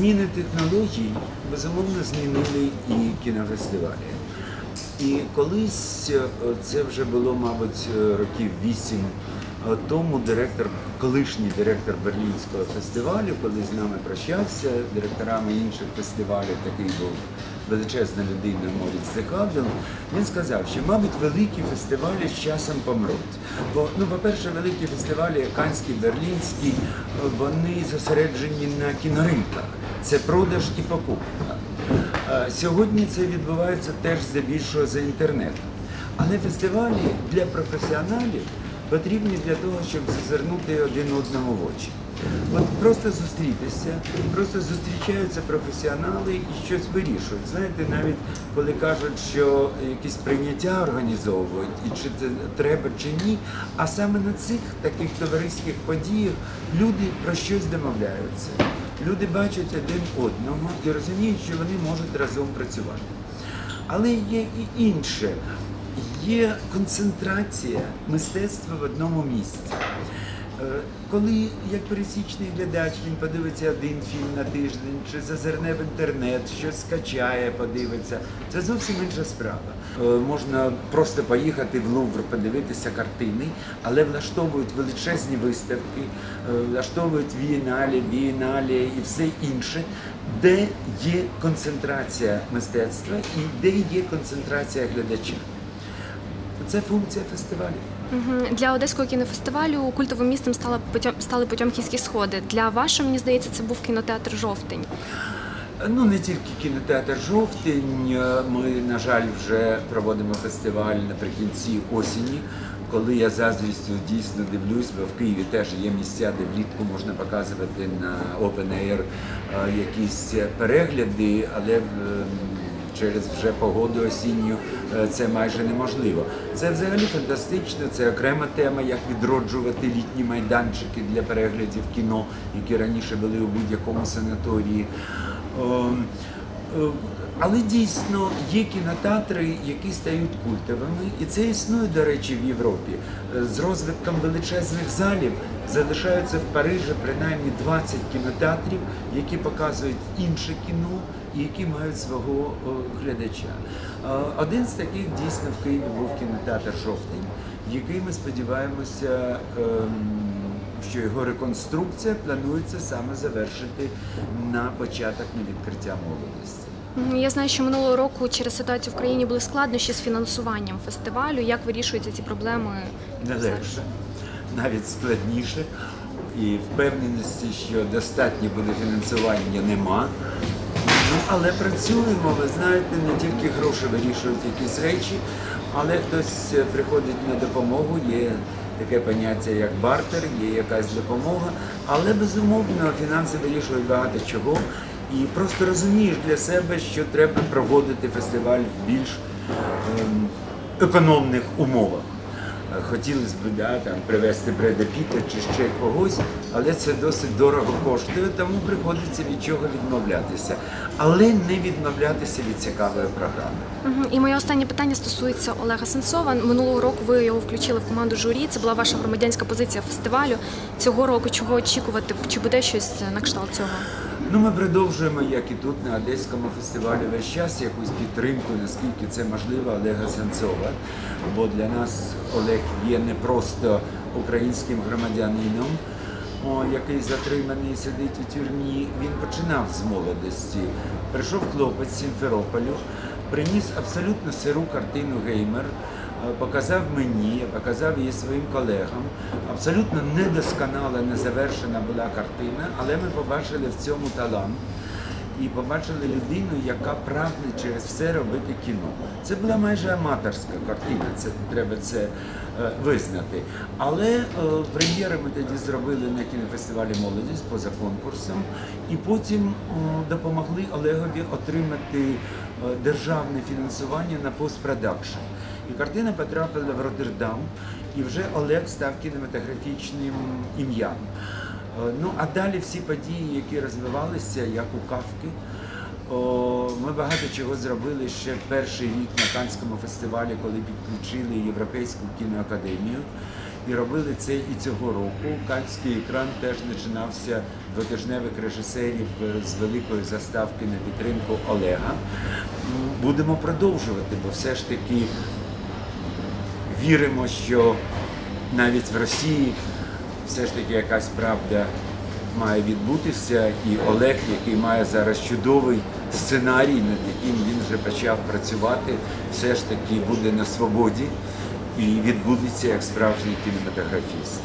зміни технологій безумовно змінили і кінофестивалі. І колись е, це вже було, мабуть, е, років вісім е, тому директор, колишній директор Берлінського фестивалю, коли з нами прощався, директорами інших фестивалів, такий був величезна людина Моріц Декаден, він сказав, що, мабуть, великі фестивалі з часом помруть. Бо, ну, по-перше, великі фестивалі, Канський, Берлінський, вони зосереджені на кіноринках. Це продаж і покупка. Е, Сьогодні це відбувається теж здебільшого за інтернетом. Але фестивалі для професіоналів потрібні для того, щоб зазирнути один одному в очі. От просто зустрітися, просто зустрічаються професіонали і щось вирішують. Знаєте, навіть коли кажуть, що якісь прийняття організовують, і чи це треба чи ні. А саме на цих таких товариських подіях люди про щось домовляються. Люди бачать один одного і розуміють, що вони можуть разом працювати. Але є і інше. Є концентрація мистецтва в одному місці. Е, Коли як пересічний глядач він подивиться один фільм на тиждень, чи зазирне в інтернет, щось скачає, подивиться, це зовсім інша справа. Е, Можна просто поїхати в Лувр, подивитися картини, але влаштовують величезні виставки, е, влаштовують вієналі, бієналі і все інше, де є концентрація мистецтва і де є концентрація глядача. Це функція фестивалів. Для одеського кінофестивалю культовим місцем стала Потьом- стали Потьомкінські сходи. Для вашого, мені здається, це був кінотеатр Жовтень. Ну не тільки кінотеатр Жовтень. Ми, на жаль, вже проводимо фестиваль наприкінці осені. Коли я заздрістю дійсно дивлюсь, бо в Києві теж є місця, де влітку можна показувати на Open Air е, якісь перегляди, але м, через вже погоду осінню е, це майже неможливо. Це взагалі фантастично, це окрема тема, як відроджувати літні майданчики для переглядів кіно, які раніше були у будь-якому санаторії. Ем, е, Але дійсно є кінотеатри, які стають культовими, і це існує, до речі, в Європі. Е, З розвитком величезних залів залишаються в Парижі принаймні 20 кінотеатрів, які показують інше кіно і які мають свого е, глядача. Один з таких дійсно в Києві був кінотеатр Жовтень, який ми сподіваємося. Що його реконструкція планується саме завершити на початок на відкриття молодості. Я знаю, що минулого року через ситуацію в країні були складнощі з фінансуванням фестивалю. Як вирішуються ці проблеми? Не легше, навіть складніше. І впевненості, що достатньо буде фінансування, нема. Ну, але працюємо, ви знаєте, не тільки гроші вирішують якісь речі, але хтось е, приходить на допомогу, є таке поняття, як бартер, є якась допомога, але безумовно фінанси вирішують багато чого. І просто розумієш для себе, що треба проводити фестиваль в більш ем, економних умовах. Хотілося б да, там, привезти Бреда Піта чи ще когось, але це досить дорого коштує, тому приходиться від чого відмовлятися. Але не відмовлятися від цікавої програми. І моє останнє питання стосується Олега Сенцова. Минулого року ви його включили в команду журі. Це була ваша громадянська позиція фестивалю. Цього року чого очікувати? Чи буде щось на кшталт цього? Ну, ми продовжуємо, як і тут на Одеському фестивалі, весь час якусь підтримку, наскільки це можливо, Олега Сенцова. Бо для нас Олег є не просто українським громадянином, який затриманий сидить у тюрмі. Він починав з молодості. Прийшов хлопець з Сімферополю, приніс абсолютно сиру картину геймер. Е, Показав мені, показав її своїм колегам. Абсолютно недосконала, незавершена була картина, але ми побачили в цьому талант і побачили людину, яка прагне через все робити кіно. Це була майже аматорська картина, це треба це е, визнати. Але е, прем'єри ми тоді зробили на кінофестивалі Молодість поза конкурсом, і потім м, допомогли Олегові отримати е, державне фінансування на постпродакшн. І картина потрапила в Роттердам, і вже Олег став кінематографічним ім'ям. Е, Ну а далі всі події, які розвивалися, як у Кавки. Ми багато чого зробили ще перший рік на Канському фестивалі, коли підключили Європейську кіноакадемію. І робили це і цього року. Кальський екран теж починався двотижневих режисерів е, з великої заставки на підтримку Олега. Будемо продовжувати, бо все ж таки віримо, що навіть в Росії все ж таки якась правда має відбутися, і Олег, який має зараз чудовий сценарій, над яким він вже почав працювати, все ж таки буде на свободі і відбудеться як справжній кінематографіст.